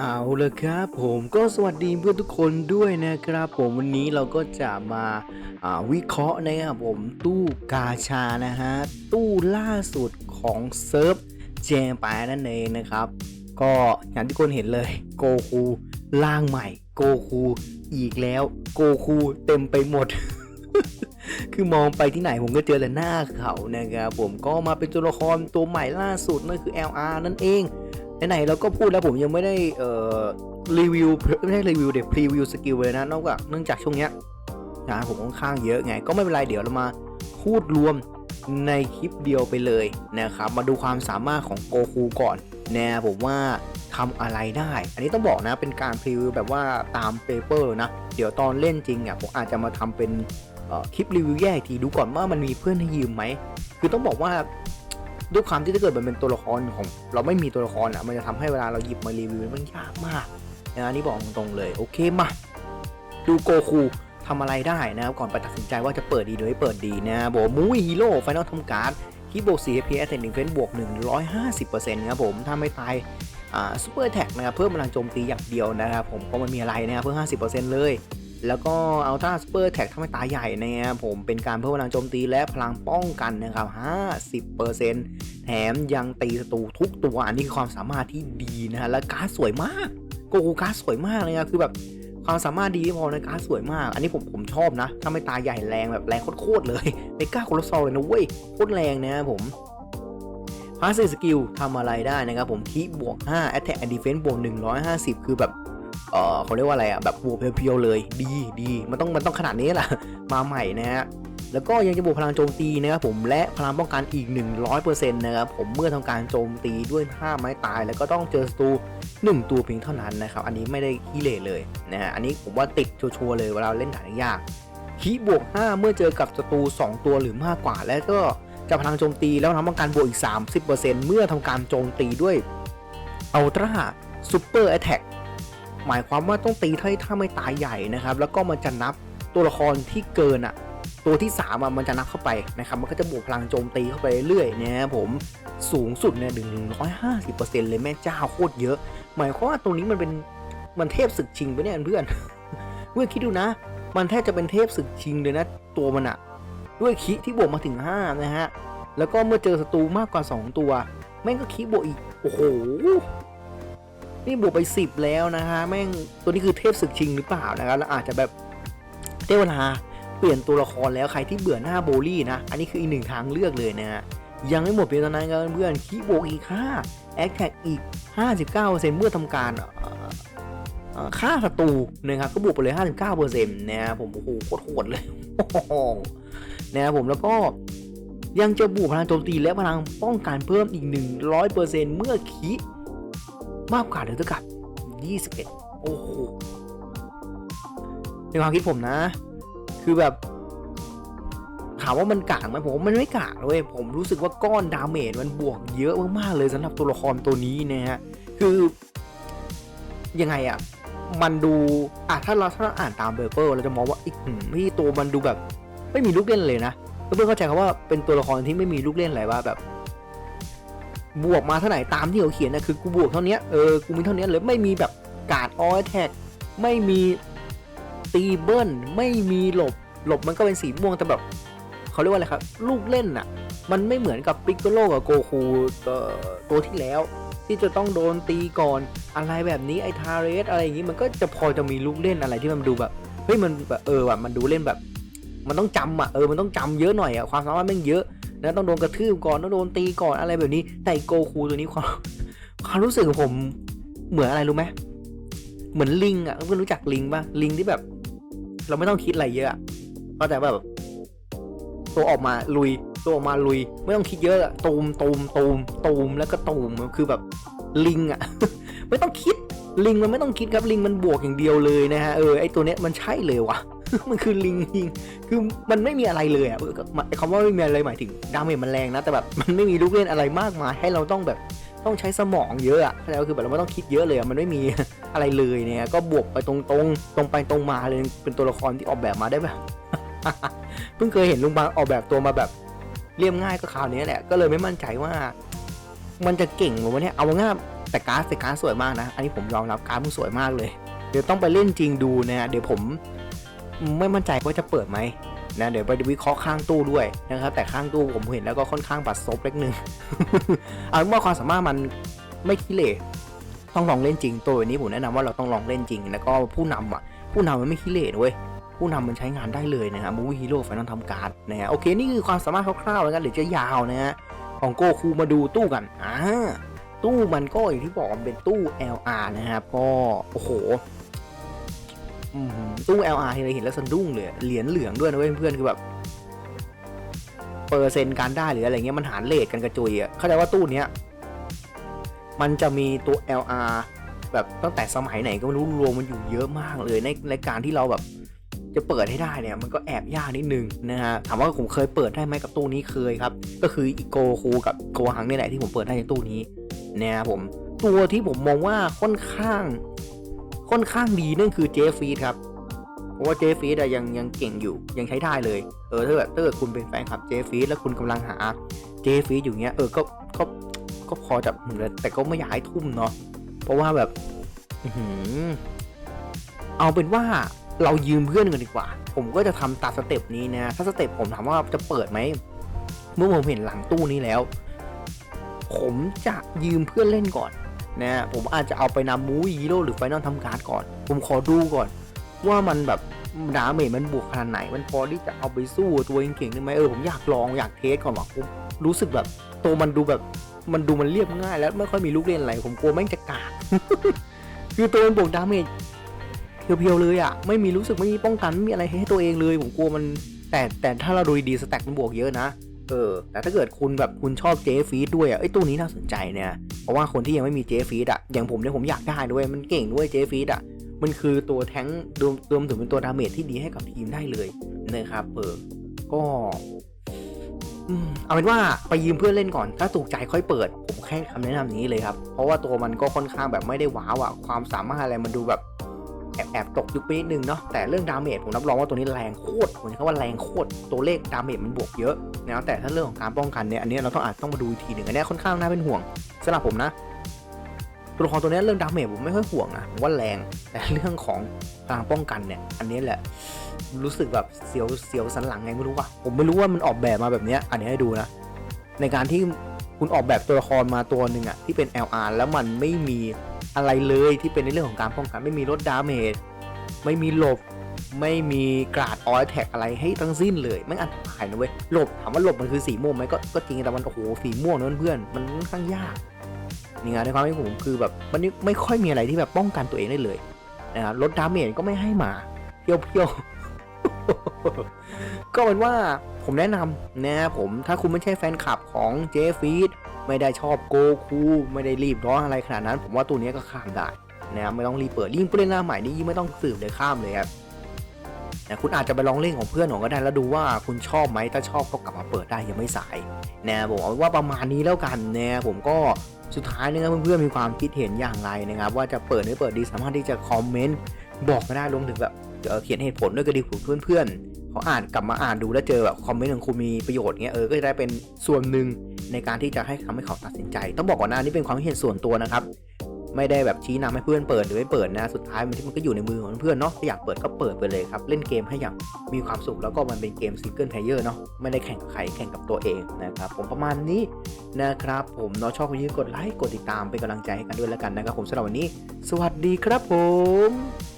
เอาลยครับผมก็สวัสดีเพื่อนทุกคนด้วยนะครับ ผมวันนี้เราก็จะมาาวิเคราะห์นะครับผมตู้กาชานะฮะตู้ล่าสุดของเซิร์ฟเจมปานั่นเองนะครับ ก็อย่างที่คนเห็นเลยโกคูล่างใหม่โกคูอีกแล้วโกคูเต็มไปหมด คือมองไปที่ไหนผมก็เจอแต่หน้าเขานะครับผมก็มาเป็นตัวละครตัวใหม่ล่าสุดนั่นคือ LR นั่นเอง ไหนๆเราก็พูดแล้วผมยังไม่ได้เอ่อรีวิวไม่ได้รีวิวเด็กพรีวิวสกิลเลยนะนอกจากเนื่องจากช่วงเนี้ยงานผมค่อนข้างเยอะไง ก็ไม่เป็นไรเดี๋ยวเรามาพูดรวมในคลิปเดียวไปเลยนะครับ มาดูความสามารถของโกคูก่อนนะผมว่าทำอะไรได้ อันนี้ต้องบอกนะเป็นการพรีวิวแบบว่าตามเปเปอร์นะ เดี๋ยวตอนเล่นจริงอะผมอาจจะมาทำเป็นคลิปรีวิวแยกทีดูก่อนว่ามันมีเพื่อนให้ยืมไหม คือต้องบอกว่า ด้วยความที่ถ้าเกิดมันเป็นตัวละครของ เราไม่มีตัวละครอะมันจะทำให้เวลาเราหยิบมารีวิวมันยากมากนะนนี้บอกตรงๆเลยโอเคมาดูโกคูทำอะไรได้นะครับก่อนไปตัดสินใจว่าจะเปิดดีหรือไม่เปิดดีนะบอกมูฮีโร่ไฟนอลทำการ์ดคีโบ4 FPS แต่1เฟนบวก 150%ครับผมถ้าไม่ตายอ่าซูเปอร์แท็กนะครับเพิ่มพลังโจมตีอย่างเดียวนะครับผมก็มันมีอะไรนะครับเพิ่ม50%เลย แล้วก็เอัลต a าสเปอร์แท็กถ้าไม่ตาใหญ่นะครับผมเป็นการเพิ่มพลังโจมตีและพลังป้องกันนะครับ 50%แถมยังตีศัตรูทุกตัวอันนี้คือความสามารถที่ดีนะฮะและการ์ดสวยมากโกโกการ์ดสวยมากเลยนะคือแบบความสามารถดีพอในะการ์ดสวยมาก อันนี้ผมผมชอบนะถ้าไม่ตาใหญ่แรงแบบแรงโคตรเลยไม่กล้าโคลซอลเลยนะเว้ยโคตรแรงนะครับผมพาสสกิลทำอะไรได้นะครับผมคีบวก5 Attack and Defense บวก 150 คือแบบ เออเขาเรียกว่าอะไรอะแบบบวกเพียวๆเลยดีดีมันต้องมันต้องขนาดนี้แหละมาใหม่นะฮะแล้วก็ยังจะบวกพลังโจมตีนะครับผมและพลังป้องกันอีก 100%นะครับผมเมื่อทำการโจมตีด้วยท่าไม้ตาย แล้วก็ต้องเจอศัตรู1ตัวเพียงเท่านั้นนะครับอันนี้ไม่ได้ขี้เหร่เลยนะฮะอันนี้ผมว่าติดชัวร์เลยเวลาเล่นด่านยากคีบวก 5 เมื่อเจอกับศัตรู2ตัวหรือมากกว่า แล้วก็จะพลังโจมตีแล้วทำป้องกันบวกอีก 30%เมื่อทำการโจมตีด้วยอัลตร้าซูเปอร์แอตแทก หมายความว่าต้องตีถ้าถ้าไม่ตายใหญ่นะครับ แล้วก็มันจะนับตัวละครที่เกินอะตัวที่3ามอะมันจะนับเข้าไปนะครับ มันก็จะบวกพลังโจมตีเข้าไปเรื่อยๆนะครับผมสูงสุดเนี่ยถึง150%เลยแม่เจ้าโคตรเยอะ หมายความว่าตรงนี้มันเป็นมันเทพศึกชิงไปเนี่ยเพื่อนเพื่อนคิดดูนะ มันแทบจะเป็นเทพศึกชิงเลยนะ ตัวมันอะด้วยคิที่บวกมาถึง5นะฮะแล้วก็เมื่อเจอศัตรูมากกว่า 2 ตัว แม่งก็คิบวกอีกโอ้โห นี่บวกไป 10 แล้วนะฮะแม่งตัวนี้คือเทพศึกชิงหรือเปล่านะครับแล้วอาจจะแบบได้เวลาเปลี่ยนตัวละครแล้วใครที่เบื่อหน้าโบลี่นะ อันนี้คืออีกหนึ่งทางเลือกเลยนะฮะยังไม่หมดเพียงเท่านั้นครับเพื่อนคีบวกอีกค่าแอคแท็กอีก 59%เมื่อทำการค่าศัตรูนะครับก็บวกไปเลย 59%นะครับผมโอ้โหโคตรโหดเลยนะครับผมแล้วก็ยังจะบวกพลังโจมตีและพลังป้องกันเพิ่มอีก 100%เมื่อคี มากกว่าหรือเท่ากับ21 โอ้โหในความคิดผมนะ คือแบบถามว่ามันกากไหมผมว่ามันไม่กากเลยผมรู้สึกว่าก้อนดาเมจมันบวกเยอะมากๆเลยสำหรับตัวละครตัวนี้นะฮะคือยังไงอะมันดูอะถ้าเราถ้าเราอ่านตามเบอร์เปอร์เราจะมองว่าอีกพี่ตัวมันดูแบบ ไม่มีลูกเล่นเลยนะเพื่อนๆเข้าใจคำว่าเป็นตัวละครที่ไม่มีลูกเล่นอะไรว่าแบบ บวกมาเท่าไหร่ตามที่เขาเขียนนะคือกูบวกเท่านี้เออกูมีเท่านี้เลยไม่มีแบบการ์ดออแท็กไม่มีตีเบิ้ลไม่มีหลบหลบมันก็เป็นสีม่วงแต่แบบเขาเรียกว่าอะไรครับ ลูกเล่นน่ะมันไม่เหมือนกับปิกโกโลกับโกคูตัวที่แล้ว ที่จะต้องโดนตีก่อนอะไรแบบนี้ไอทาเรสอะไรอย่างนี้มันก็จะพอจะมีลูกเล่นอะไรที่มันดูแบบเฮ้ยมันแบบเออว่ะมันดูเล่นแบบ มันต้องจำอะเออมันต้องจำเยอะหน่อยอะความสามารถม่งเยอะ นะต้องโดนกระทืบก่อนต้องโดนตีก่อนอะไรแบบนี้แต่โกคูตัวนี้ความความรู้สึกของผมเหมือนอะไรรู้ไหมเหมือนลิงอะเพื่อนรู้จักลิงปะลิงที่แบบ เราไม่ต้องคิดอะไรเยอะอะก็แต่แบบตัวออกมาลุย ตัวออกมาลุย ไม่ต้องคิดเยอะอะตูมตูมตูมตูมแล้วก็ตูมคือแบบลิงอะ ไม่ต้องคิดลิงมันไม่ต้องคิดครับลิงมันบวกอย่างเดียวเลยนะฮะเออไอตัวเนี้ยมันใช่เลยว่ะ มันคือลิงจริง คือมันไม่มีอะไรเลยอะคำว่าไม่มีอะไรหมายถึงดาเมจมันแรงนะ แต่แบบมันไม่มีลูกเล่นอะไรมากมาย ให้เราต้องแบบต้องใช้สมองเยอะอะเข้ว่าคือแบบเราไม่ต้องคิดเยอะเลยอะมันไม่มีอะไรเลยเนี่ย ก็บวกไปตรงๆตรงไปตรงมาเลย เป็นตัวละครที่ออกแบบมาได้แบบ เพิ่งเคยเห็นลุงบางออกแบบตัวมาแบบเรียบง่ายก็คราวนี้แหละ ก็เลยไม่มั่นใจว่า มันจะเก่งหรือวะเนี่ยเอาง่ายแต่การ์ดแต่การ์ดสวยมากนะ อันนี้ผมยอมรับการ์ดมันสวยมากเลย เดี๋ยวต้องไปเล่นจริงดูนะ เดี๋ยวผม ไม่มั่นใจว่าจะเปิดไหมนะเดี๋ยวไปวิเคราะห์ข้างตู้ด้วยนะครับ แต่ข้างตู้ผมเห็นแล้วก็ค่อนข้างบัดซบเล็กนึงเอาว่าความสามารถมันไม่ขี้เหร่ต้องลองเล่นจริงตัวนี้ผมแนะนำว่าเราต้องลองเล่นจริง แล้วก็ผู้นำอะ ผู้นำมันไม่ขี้เหร่นะเว้ยผู้นำมันใช้งานได้เลยนะฮะมูวี่ฮีโร่ไฟนอลทำการ์ดนะฮะโอเคนี่คือความสามารถคร่าวๆแล้วกันเดี๋ยวจะยาวนะฮะของโกคูมาดูตู้กันอ่าตู้มันก็อย่างที่บอกมันเป็นตู้ LR นะครับก็โอ้โห ตู้ LR ที่เราเห็นแล้วสะดุ้งเลยเหรียญเหลืองด้วยนะเว้ยเพื่อนๆคือแบบเปอร์เซ็นต์การได้หรืออะไรเงี้ยมันหารเลทกันกระจุยอะเข้าใจว่าตู้เนี้ยมันจะมีตัว LR แบบตั้งแต่สมัยไหนก็ไม่รู้รวมมันอยู่เยอะมากเลยในในการที่เราแบบจะเปิดให้ได้เนี่ยมันก็แอบยากนิดนึงนะฮะถามว่าผมเคยเปิดได้ไหมกับตู้นี้เคยครับ ก็คืออีโกคูกับโกหังนี่แหละที่ผมเปิดได้ในตู้นี้นะครับผมตัวที่ผมมองว่าค่อนข้าง ค่อนข้างดีนั่นคือเจฟฟีดครับเพราะว่าเจฟฟีดอะยังยังเก่งอยู่ยังใช้ได้เลยเออถ้าเกิดถ้าเกิดคุณเป็นแฟนคลับเจฟฟีดแล้วคุณกำลังหาเจฟฟีดอยู่เงี้ยเออก็ก็ก็พอจะแต่ก็ไม่อยากให้ทุ่มเนาะเพราะว่าแบบอืเอาเป็นว่าเรายืมเพื่อนกันดีกว่า ผมก็จะทำตาสเต็ปนี้นะ ถ้าสเต็ปผมถามว่าจะเปิดไหม เมื่อผมเห็นหลังตู้นี้แล้ว ผมจะยืมเพื่อนเล่นก่อน นะผมอาจจะเอาไปนำมูฮีโร่หรือไฟนอลทำการ์ดก่อน ผมขอดูก่อน ว่ามันแบบดาเมจมันบวกขนาดไหน มันพอที่จะเอาไปสู้ตัวเก่งๆได้ไหมเออผมอยากลองอยากเทสก่อนว่าผมรู้สึกแบบตัวมันดูแบบมันดูมันเรียบง่าย แล้วไม่ค่อยมีลูกเล่นอะไร ผมกลัวแม่งจะกากคือตัวมันบวกดาเมจเพียวๆเลยอะไม่มีรู้สึกไม่มีป้องกันไม่มีอะไรให้ตัวเองเลย ผมกลัวมันแต่แต่ถ้าเราดูดีสแต็กมันบวกเยอะนะ เออ แต่ถ้าเกิดคุณแบบคุณชอบเจฟีดด้วยอะไอ้ตู้นี้น่าสนใจเนี่ย เพราะว่าคนที่ยังไม่มีเจฟีดอะ อย่างผมเนี่ยผมอยากได้ด้วย มันเก่งด้วยเจฟีดอะ มันคือตัวแท้งรวมรวมถึงเป็นตัวดาเมจที่ดีให้กับทีมได้เลยนะครับเออก็อืมเอาเป็นว่าไปยืมเพื่อนเล่นก่อน ถ้าถูกใจค่อยเปิด ผมแค่คำแนะนำนี้เลยครับ เพราะว่าตัวมันก็ค่อนข้างแบบไม่ได้ว้าวอะความสามารถอะไรมันดูแบบ แอบแอบตกยุคไปนิดนึงเนาะแต่เรื่องดาเมจผมรับรองว่าตัวนี้แรงโคตรผมใช้คำว่าแรงโคตรตัวเลขดาเมจมันบวกเยอะนะแต่ถ้าเรื่องของการป้องกันเนี่ยอันนี้เราต้องอาจต้องมาดูอีกทีหนึ่งอันนี้ค่อนข้างน่าเป็นห่วงสำหรับผมนะตัวละครตัวนี้เรื่องดาเมจผมไม่ค่อยห่วงนะผมว่าแรงแต่เรื่องของการป้องกันเนี่ย อันนี้แหละรู้สึกแบบเสียวเสียวสันหลังไงไม่รู้ว่ะผมไม่รู้ว่ามันออกแบบมาแบบนี้อันนี้ให้ดูนะในการที่คุณออกแบบตัวละครมาตัวหนึ่งอะที่เป็น LR แล้วมันไม่มี อะไรเลยที่เป็นในเรื่องของการป้องกันไม่มีลดดาเมจไม่มีหลบ ไม่มีกราดออยแท็กอะไรให้ทั้งสิ้นเลยไม่อันตรายนะเว้ยหลบถามว่าหลบมันคือสีม่วงไหมก็ก็จริงแต่มันโอ้โหสีม่วงนะเพื่อนๆมันค่อนข้างยากนี่ไงในความคิดผมคือแบบมันไม่ค่อยมีอะไรที่แบบป้องกันตัวเองได้เลยนะครับลดดาเมจก็ไม่ให้มาเพียวเพียวๆก็เป็นว่าผมแนะนำนะผมถ้าคุณไม่ใช่แฟนคลับของเจฟีด ไม่ได้ชอบโกคูไม่ได้รีบร้อนอะไรขนาดนั้น ผมว่าตัวนี้ก็ข้ามได้นะครับไม่ต้องรีบเปิดยิ่งผู้เล่นหน้าใหม่นี่ยิ่งไม่ต้องสืบเลยข้ามเลยครับนะคุณอาจจะไปลองเล่นของเพื่อนของก็ได้แล้วดูว่าคุณชอบไหมถ้าชอบก็กลับมาเปิดได้ยังไม่สายนะผมเอาว่าประมาณนี้แล้วกันนะผมก็สุดท้ายนะครับเพื่อนๆมีความคิดเห็นอย่างไรนะครับ ว่าจะเปิดหรือเปิดดีสามารถที่จะคอมเมนต์บอกมาได้รวมถึงแบบเขียนเหตุผลด้วยก็ดีผมเพื่อนๆเขาอ่านกลับมาอ่านดูแล้วเจอแบบคอมเมนต์ของคุณมีประโยชน์เงี้ยเออก็จะได้เป็นส่วนหนึ่ง ในการที่จะให้ทำให้เขาตัดสินใจ ต้องบอกก่อนนะอันนี่เป็นความคิดเห็นส่วนตัวนะครับ ไม่ได้แบบชี้นำให้เพื่อนเปิดหรือไม่เปิดนะ สุดท้ายมันที่มันก็อยู่ในมือของเพื่อนเนาะถ้าอยากเปิดก็เปิดไปเลยครับ เล่นเกมให้อย่างมีความสุขแล้วก็มันเป็นเกมซิงเกิลเพลเยอร์เนาะ ไม่ได้แข่งกับใครแข่งกับตัวเองนะครับ ผมประมาณนี้นะครับ ผมเนาะชอบก็ยืนกดไลค์กดติดตามเป็นกำลังใจให้กันด้วยแล้วกันนะครับ ผมสำหรับวันนี้ สวัสดีครับผม